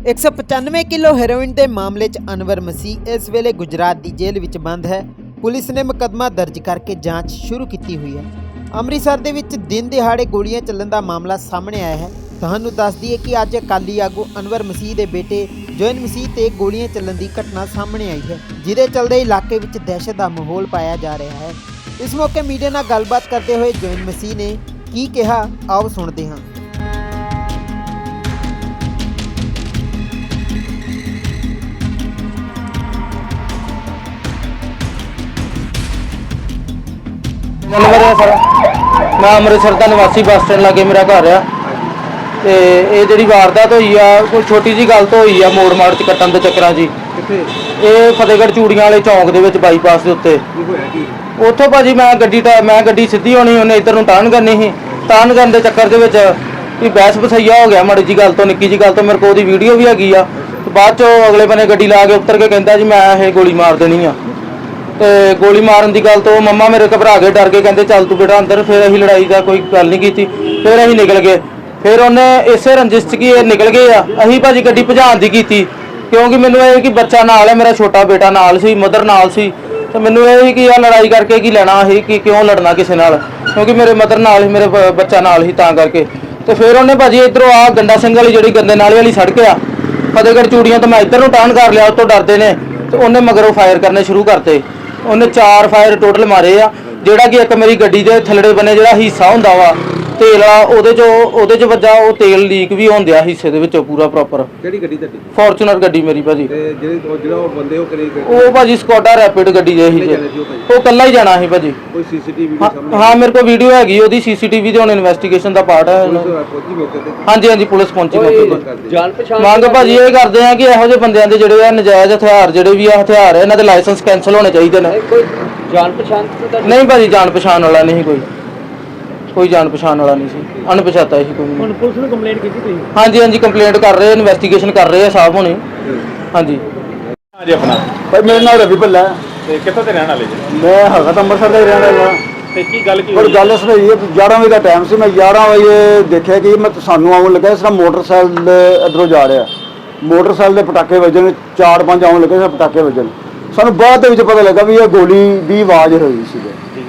195 kilo heroin ਦੇ ਮਾਮਲੇ 'ਚ ਅਨਵਰ ਮਸੀਹ ਇਸ ਵੇਲੇ ਗੁਜਰਾਤ ਦੀ ਜੇਲ੍ਹ ਵਿੱਚ ਬੰਦ ਹੈ। ਪੁਲਿਸ ਨੇ ਮੁਕੱਦਮਾ ਦਰਜ ਕਰਕੇ ਜਾਂਚ ਸ਼ੁਰੂ ਕੀਤੀ ਹੋਈ ਹੈ। ਅੰਮ੍ਰਿਤਸਰ ਦੇ ਵਿੱਚ ਦਿਨ ਦਿਹਾੜੇ ਗੋਲੀਆਂ ਚੱਲਣ ਦਾ ਮਾਮਲਾ ਸਾਹਮਣੇ ਆਇਆ ਹੈ। ਤੁਹਾਨੂੰ ਦੱਸ ਦਈਏ ਕਿ ਅੱਜ ਅਕਾਲੀ ਆਗੂ ਅਨਵਰ ਮਸੀਹ ਦੇ ਬੇਟੇ ਜੋਇਨ ਮਸੀਹ ਤੇ ਗੋਲੀਆਂ ਚੱਲਣ ਦੀ ਘਟਨਾ ਸਾਹਮਣੇ ਆਈ ਹੈ, ਜਿਹਦੇ ਚਲਦੇ ਇਲਾਕੇ ਵਿੱਚ ਦਹਿਸ਼ਤ ਦਾ ਮਾਹੌਲ ਪਾਇਆ ਜਾ ਰਿਹਾ ਹੈ। ਇਸ ਮੌਕੇ ਮੀਡੀਆ ਨਾਲ ਗੱਲਬਾਤ ਕਰਦੇ ਹੋਏ ਜੋਇਨ ਮਸੀਹ ਨੇ ਕੀ ਕਿਹਾ, ਆਓ ਸੁਣਦੇ ਹਾਂ। ਹੈ ਸਰ। ਮੈਂ ਅੰਮ੍ਰਿਤਸਰ ਦਾ ਨਿਵਾਸੀ ਬੱਸ ਸਟੈਂਡ ਲਾਗੇ ਮੇਰਾ ਘਰ ਆ। ਤੇ ਇਹ ਜਿਹੜੀ ਵਾਰਦਾਤ ਹੋਈ ਆ ਕੋਈ ਛੋਟੀ ਜੀ ਗੱਲ ਤੋਂ ਹੋਈ ਆ ਮੋੜ ਮਾੜ ਚ ਕੱਟਣ ਦੇ ਚੱਕਰਾਂ। ਕਿੱਥੇ? ਇਹ ਫਤਿਹਗੜ੍ਹ ਚੂੜੀਆਂ ਵਾਲੇ ਚੌਂਕ ਦੇ ਵਿੱਚ ਬਾਈਪਾਸ ਦੇ ਉੱਤੇ। ਉੱਥੋਂ ਭਾਜੀ ਮੈਂ ਗੱਡੀ ਤਾਂ ਮੈਂ ਗੱਡੀ ਸਿੱਧੀ ਹੋਣੀ ਉਹਨੇ ਇੱਧਰ ਨੂੰ ਟਰਨ ਕਰਨੀ ਸੀ। ਟਰਨ ਕਰਨ ਦੇ ਚੱਕਰ ਦੇ ਵਿੱਚ ਵੀ ਬਹਿਸ ਬਸਈਆ ਹੋ ਗਿਆ ਮਾੜੀ ਜੀ ਗੱਲ ਤੋਂ ਨਿੱਕੀ ਜੀ ਗੱਲ ਤੋਂ ਮੇਰੇ ਕੋਲ ਉਹਦੀ ਵੀਡੀਓ ਵੀ ਹੈਗੀ ਆ। ਬਾਅਦ ਚੋਂ ਅਗਲੇ ਬੰਨੇ ਗੱਡੀ ਲਾ ਕੇ ਉੱਤਰ ਕੇ ਕਹਿੰਦਾ ਜੀ ਮੈਂ ਇਹ ਗੋਲੀ ਮਾਰ ਦੇਣੀ ਆ। ਤੇ ਗੋਲੀ ਮਾਰਨ ਦੀ ਗੱਲ ਤੋਂ ਮੰਮਾ ਮੇਰੇ ਘਬਰਾ ਕੇ ਡਰ ਕੇ ਕਹਿੰਦੇ ਚੱਲ ਤੂੰ ਬੇਟਾ ਅੰਦਰ, ਫਿਰ ਅਸੀਂ ਲੜਾਈ ਦਾ ਕੋਈ ਗੱਲ ਨਹੀਂ ਕੀਤੀ, ਫਿਰ ਅਸੀਂ ਨਿਕਲ ਗਏ। ਫਿਰ ਉਹਨੇ ਇਸੇ ਰੰਜਿਸ਼ 'ਚ ਕੀ ਇਹ ਨਿਕਲ ਗਏ ਆ, ਅਸੀਂ ਭਾਜੀ ਗੱਡੀ ਭਜਾਉਣ ਦੀ ਕੀਤੀ, ਕਿਉਂਕਿ ਮੈਨੂੰ ਇਹ ਕਿ ਬੱਚਾ ਨਾਲ ਹੈ, ਮੇਰਾ ਛੋਟਾ ਬੇਟਾ ਨਾਲ ਸੀ ਮਦਰ ਨਾਲ ਸੀ, ਤੇ ਮੈਨੂੰ ਇਹ ਸੀ ਕਿ ਆ ਲੜਾਈ ਕਰਕੇ ਕੀ ਲੈਣਾ ਸੀ ਕਿ ਕਿਉਂ ਲੜਨਾ ਕਿਸੇ ਨਾਲ, ਕਿਉਂਕਿ ਮੇਰੇ ਮਦਰ ਨਾਲ ਸੀ, ਮੇਰੇ ਬ- ਬੱਚਾ ਨਾਲ ਸੀ, ਤਾਂ ਕਰਕੇ। ਤੇ ਫਿਰ ਉਹਨੇ ਭਾਜੀ ਇਧਰੋਂ ਆ ਗੰਡਾ ਸਿੰਘ ਵਾਲੀ ਜਿਹੜੀ ਗੰਦੇ ਨਾਲੇ ਵਾਲੀ ਸੜਕ ਆ, ਫਤਿਹਗੜ੍ਹ ਚੂੜੀਆਂ ਤੋਂ ਮੈਂ ਇੱਧਰ ਨੂੰ ਟਰਨ ਕਰ ਲਿਆ, ਉਹ ਤੋਂ ਡਰਦੇ ਨੇ, ਤੇ ਉਹਨੇ ਮਗਰੋਂ ਫਾਇਰ ਕਰਨੇ ਸ਼ੁਰੂ ਕਰਤੇ। ਉਹਨੇ ਚਾਰ ਫਾਇਰ ਟੋਟਲ ਮਾਰੇ ਆ, ਜਿਹੜਾ ਕਿ ਇੱਕ ਮੇਰੀ ਗੱਡੀ ਦੇ ਥੱਲੜੇ ਬੰਨੇ ਜਿਹੜਾ ਹਿੱਸਾ ਹੁੰਦਾ ਵਾ ਤੇਲ ਵਾਲਾ ਉਹਦੇ ਚੋਂ ਉਹਦੇ ਚ ਵੱਜਾ ਉਹ ਤੇਲ ਲੀਕ ਵੀ ਹੁੰਦਿਆ ਹਿੱਸੇ ਦੇ ਵਿੱਚੋਂ ਪੂਰਾ ਪ੍ਰੋਪਰ ਕਿਹੜੀ ਗੱਡੀ ਤੁਹਾਡੀ? ਫੋਰਚੂਨਰ ਗੱਡੀ ਮੇਰੀ ਭਾਜੀ। ਤੇ ਜਿਹੜੇ ਉਹ ਜਿਹੜਾ ਉਹ ਬੰਦੇ ਉਹ ਕਿਹੜੀ ਉਹ ਭਾਜੀ ਸਕੋਡਾ ਰੈਪਿਡ ਗੱਡੀ ਦੇ ਸੀ ਜਾਣੇ ਸੀ ਉਹ ਕੱਲਾ ਹੀ ਜਾਣਾ ਸੀ ਭਾਜੀ। ਕੋਈ ਸੀਸੀਟੀਵੀ ਹਾਂ- ਸਾਹਮਣੇ? ਹਾਂ ਮੇਰੇ ਕੋਲ ਵੀਡੀਓ ਹੈਗੀ ਉਹਦੀ ਸੀਸੀਟੀਵੀ ਦੇ ਹੁਣ ਇਨਵੈਸਟੀਗੇਸ਼ਨ ਦਾ ਪਾਰਟ ਹੈ। ਪੁਲਿਸ ਪਹੁੰਚੀ ਮੌਕੇ ਤੇ? ਹਾਂਜੀ ਹਾਂਜੀ ਪੁਲਿਸ ਪਹੁੰਚੀ ਮੌਕੇ ਤੇ। ਕਰਦੇ। ਜਾਣ ਪਛਾਣ ਮੰਗ ਭਾਜੀ ਇਹ ਕਰਦੇ ਆ ਕਿ ਇਹੋ ਜਿਹੇ ਬੰਦਿਆਂ ਦੇ ਜਿਹੜੇ ਆ ਨਜਾਇਜ਼ ਹਥਿਆਰ ਜਿਹੜੇ ਵੀ ਆ ਹਥਿਆਰ ਆ ਇਹਨਾਂ ਦੇ ਲਾਇਸੈਂਸ ਕੈਨਸਲ ਹੋਣੇ ਚਾਹੀਦੇ ਨੇ। ਕੋਈ ਜਾਣ ਪਛਾਣ ਤਾਂ ਨਹੀਂ ਭਾਜੀ ਜਾਣ ਪਛਾਣ ਵਾਲਾ ਨਹੀਂ ਕੋਈ। ਕੋਈ ਜਾਣ ਪਛਾਣ ਵਾਲਾ ਨਹੀਂ ਸੀ। ਅਣਪਛਾਤਾ ਸੀ ਕੋਈ। ਹੁਣ ਪੁਲਿਸ ਨੂੰ ਕੰਪਲੇਂਟ ਕੀਤੀ ਤੁਸੀਂ? ਹਾਂਜੀ ਹਾਂਜੀ ਕੰਪਲੇਂਟ ਕਰ ਰਹੇ ਇਨਵੈਸਟੀਗੇਸ਼ਨ ਕਰ ਰਹੇ ਆ ਸਾਹਿਬ ਹੁਣੇ। ਹਾਂਜੀ। ਹਾਂਜੀ ਆਪਣਾ। ਭਾਈ ਮੇਰਾ ਨਾਮ ਰਵੀ ਭੱਲਾ ਹੈ। ਤੇ ਕਿੱਥੋਂ ਦੇ ਰਹਿਣ ਵਾਲੇ ਜੀ? ਮੈਂ ਹੈਗਾ ਤਾਂ ਅੰਮ੍ਰਿਤਸਰ ਦਾ ਹੀ ਰਹਿਣ ਵਾਲਾ। ਤੇ ਕੀ ਗੱਲ ਕੀ ਪਰ ਹੋਈ? ਗੱਲ ਇਸ ਹੋਈ ਹੈ 11 ਵਜੇ ਦਾ ਟਾਈਮ ਸੀ ਮੈਂ 11 ਵਜੇ ਦੇਖਿਆ ਕਿ ਮੈਂ ਸਾਨੂੰ ਆਉਣ ਲੱਗਾ ਇਸ ਤਰ੍ਹਾਂ ਮੋਟਰਸਾਈਕਲ ਇਧਰੋਂ ਜਾ ਰਿਹਾ। ਮੋਟਰਸਾਈਕਲ ਦੇ ਪਟਾਕੇ ਵੱਜਣ ਚਾਰ ਪੰਜ ਆਉਣ ਲੱਗੇ ਸੀ ਪਟਾਕੇ ਵੱਜਣ। ਸਾਨੂੰ ਬਾਅਦ ਦੇ ਵਿੱਚ ਪਤਾ ਲੱਗਾ ਵੀ ਇਹ ਗੋਲੀ ਦੀ ਆਵਾਜ਼ ਹੋਈ ਸੀ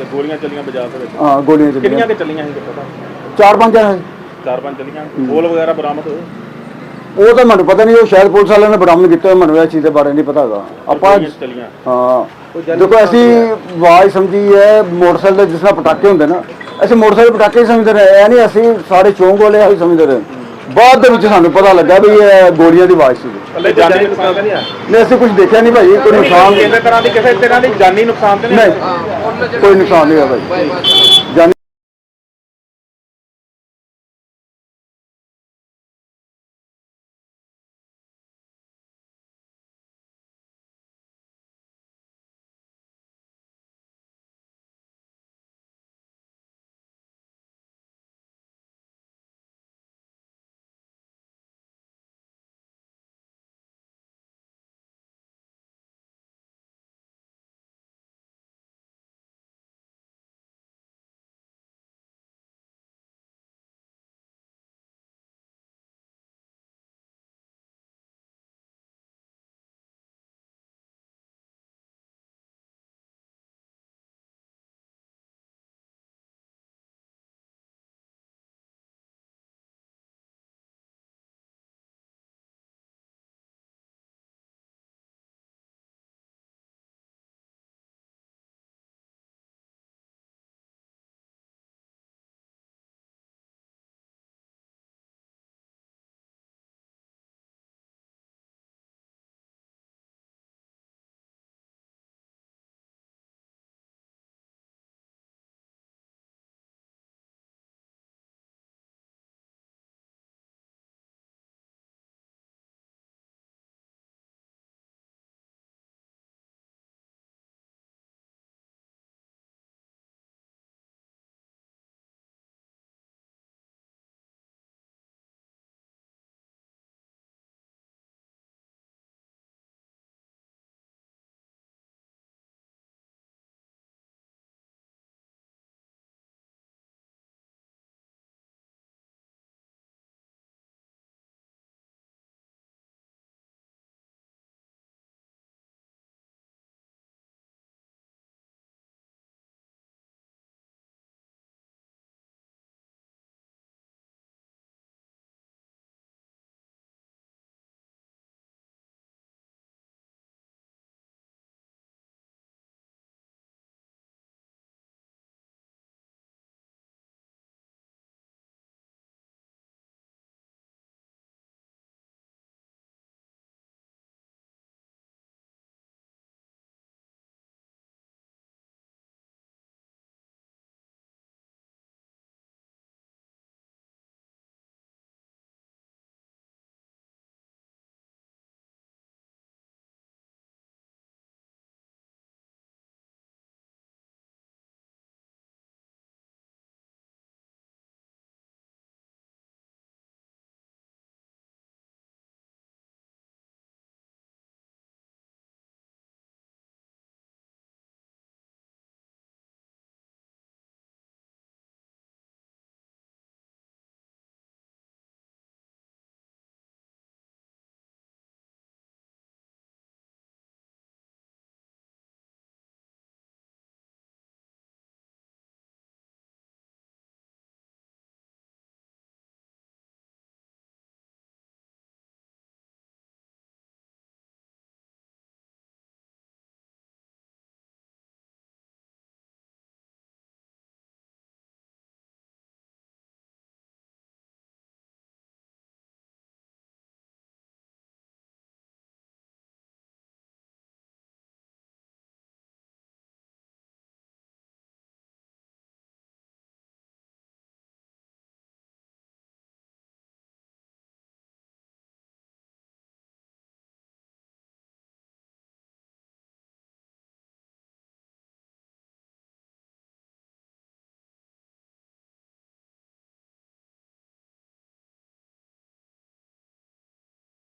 ਠੀਕ ਹੈ ਗੋਲੀਆਂ ਚੱਲੀਆਂ ਬਾਜ਼ਾਰ ਦੇ ਵਿੱਚ। ਹਾਂ ਗੋਲੀਆਂ ਕਿੰਨੀਆਂ ਚੱਲੀਆਂ ਕਿ ਚੱਲੀਆਂ ਸੀ ਪਤਾ ਚਾਰ ਪੰਜ ਆ ਚਾਰ ਪੰਜ ਚੱਲੀਆਂ। ਬੋਲ ਵਗੈਰਾ ਬਰਾਮਦ ਹੋਏ? ਉਹ ਤਾਂ ਮੈਨੂੰ ਪਤਾ ਨਹੀਂ ਉਹ ਸ਼ਾਇਦ ਪੁਲਿਸ ਵਾਲਿਆਂ ਨੇ ਬਰਾਮਦ ਕੀਤਾ ਮੈਨੂੰ ਇਹ ਚੀਜ਼ ਦੇ ਬਾਰੇ ਨਹੀਂ ਪਤਾ ਹੈਗਾ। ਆਪਾਂ ਗੋਲੀਆਂ ਚੱਲੀਆਂ। ਹਾਂ। ਦੇਖੋ ਅਸੀਂ ਆਵਾਜ਼ ਸਮਝੀ ਹੈ ਮੋਟਰਸਾਈਕਲ ਦੇ ਜਿਸ ਤਰ੍ਹਾਂ ਪਟਾਕੇ ਹੁੰਦੇ ਨਾ ਅਸੀਂ ਮੋਟਰਸਾਈਕਲ ਪਟਾਕੇ ਹੀ ਸਮਝਦੇ ਰਹੇ। ਨਹੀਂ ਅਸੀਂ ਸਾਰੇ ਚੌਂਕ ਵਾਲੇ ਅਸੀਂ ਸਮਝਦੇ ਰਹੇ। ਬਾਅਦ ਦੇ ਵਿੱਚ ਸਾਨੂੰ ਪਤਾ ਲੱਗਾ ਵੀ ਇਹ ਗੋਲੀਆਂ ਦੀ ਆਵਾਜ਼ ਸੀ। ਥੱਲੇ ਜਾਨੀ ਨੁਕਸਾਨ ਤਾਂ ਨਹੀਂ ਆ ਨਹੀਂ ਅਸੀਂ ਕੁਝ ਦੇਖਿਆ ਨਹੀਂ ਭਾਈ ਕੋਈ ਨੁਕਸਾਨ ਕਿਸੇ ਤਰ੍ਹਾਂ ਦੀ ਕਿਸੇ ਤਰ੍ਹਾਂ ਦੀ ਜਾਨੀ ਨੁਕਸਾਨ ਤੇ ਨਹੀਂ ਨਹੀਂ। ਕੋਈ ਨੁਕਸਾਨ ਨਹੀਂ ਹੋਇਆ ਭਾਈ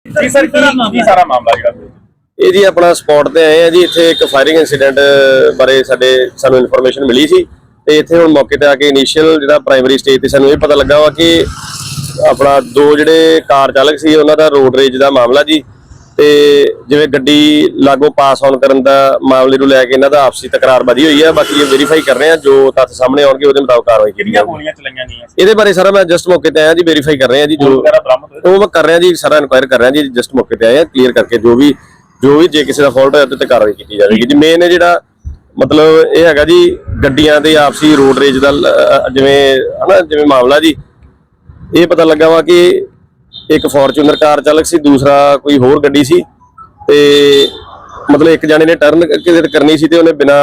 ਜੀ ਸਰ ਕੀ ਕੀ ਸਾਰਾ ਮਾਮਲਾ ਜਿਹੜਾ? ਇਹ ਜੀ ਆਪਣਾ ਸਪੌਟ ਤੇ ਆਏ ਆ ਜੀ ਇੱਥੇ ਇੱਕ ਫਾਇਰਿੰਗ ਇਨਸੀਡੈਂਟ ਬਾਰੇ ਸਾਡੇ ਸਾਨੂੰ ਇਨਫੋਰਮੇਸ਼ਨ ਮਿਲੀ ਸੀ ਤੇ ਇੱਥੇ ਹੁਣ ਮੌਕੇ ਤੇ ਆ ਕੇ ਇਨੀਸ਼ੀਅਲ ਜਿਹੜਾ ਪ੍ਰਾਇਮਰੀ ਸਟੇਜ ਤੇ ਸਾਨੂੰ ਇਹ ਪਤਾ ਲੱਗਾ ਵਾ ਕਿ ਆਪਣਾ ਦੋ ਜਿਹੜੇ ਕਾਰ ਚਾਲਕ ਸੀ ਉਹਨਾਂ ਦਾ ਰੋਡ ਰੇਜ ਦਾ ਮਾਮਲਾ ਜੀ। ਤੇ ਜਿਵੇਂ ਗੱਡੀ ਲਾਗੋ ਪਾਸ ਆਨ ਕਰਨ ਦਾ ਮਾਮਲੇ ਨੂੰ ਲੈ ਕੇ ਇਹਨਾਂ ਦਾ ਆਪਸੀ ਤਕਰਾਰਬਾਜ਼ੀ ਹੋਈ ਹੈ ਬਾਕੀ ਇਹ ਵੈਰੀਫਾਈ ਕਰ ਰਹੇ ਆ ਜੋ ਤੱਥ ਸਾਹਮਣੇ ਆਉਣਗੇ ਉਹਦੇ ਮੁਤਾਬਕ ਕਾਰਵਾਈ ਕੀਤੀ ਕਿੰਨੀਆਂ ਗੋਲੀਆਂ ਚਲਾਈਆਂ ਗਈਆਂ ਇਹਦੇ ਬਾਰੇ ਸਾਰਾ ਮੈਂ ਜਸਟ ਮੌਕੇ ਤੇ ਆਇਆ ਜੀ ਵੈਰੀਫਾਈ ਕਰ ਰਹੇ ਆ ਜੀ ਜੋ ਉਹ ਮੈਂ ਕਰ ਰਿਹਾ ਜੀ ਸਾਰਾ ਇਨਕੁਆਇਰ ਕਰ ਰਿਹਾ ਜੀ ਜਸਟ ਮੌਕੇ ਤੇ ਆਏ ਆ ਕਲੀਅਰ ਕਰਕੇ ਜੋ ਵੀ ਜੋ ਵੀ ਜੇ ਕਿਸੇ ਦਾ ਫਾਲਟ ਹੋਇਆ ਤੇ ਕਾਰਵਾਈ ਕੀਤੀ ਜਾਵੇਗੀ। ਜੀ ਮੇਨ ਜਿਹੜਾ ਮਤਲਬ ਇਹ ਹੈਗਾ ਜੀ ਗੱਡੀਆਂ ਦੇ ਆਪਸੀ ਰੋਡ ਰੇਜ ਦਾ ਜਿਵੇਂ ਹਨਾ ਜਿਵੇਂ ਮਾਮਲਾ ਜੀ ਇਹ ਪਤਾ ਲੱਗਾ ਵਾ ਕਿ ਇੱਕ ਫੋਰਚੂਨਰ ਕਾਰ ਚਾਲਕ ਸੀ, ਦੂਸਰਾ ਕੋਈ ਹੋਰ ਗੱਡੀ ਸੀ ਤੇ ਮਤਲਬ ਇੱਕ ਜਾਣੇ ਨੇ ਟਰਨ ਕਰਨੀ ਸੀ ਤੇ ਉਹਨੇ ਬਿਨਾ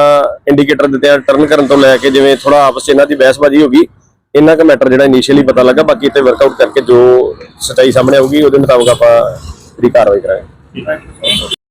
ਇੰਡੀਕੇਟਰ ਦਿੱਤੇ ਟਰਨ ਕਰਨ ਤੋਂ ਲੈ ਕੇ ਜਿਵੇਂ ਥੋੜਾ ਆਪਸ 'ਚ ਇਹਨਾਂ ਦੀ ਬਹਿਸਬਾਜ਼ੀ ਹੋ ਗਈ, ਇੰਨਾ ਕੁ ਮੈਟਰ ਜਿਹੜਾ ਇਨੀਸ਼ੀਅਲੀ ਪਤਾ ਲੱਗਾ, ਬਾਕੀ ਤੇ ਵਰਕਆਊਟ ਕਰਕੇ ਜੋ ਸਚਾਈ ਸਾਹਮਣੇ ਆਊਗੀ, ਉਹਦੇ ਮੁਤਾਬਕ ਆਪਾਂ ਦੀ ਕਾਰਵਾਈ ਕਰਾਂਗੇ।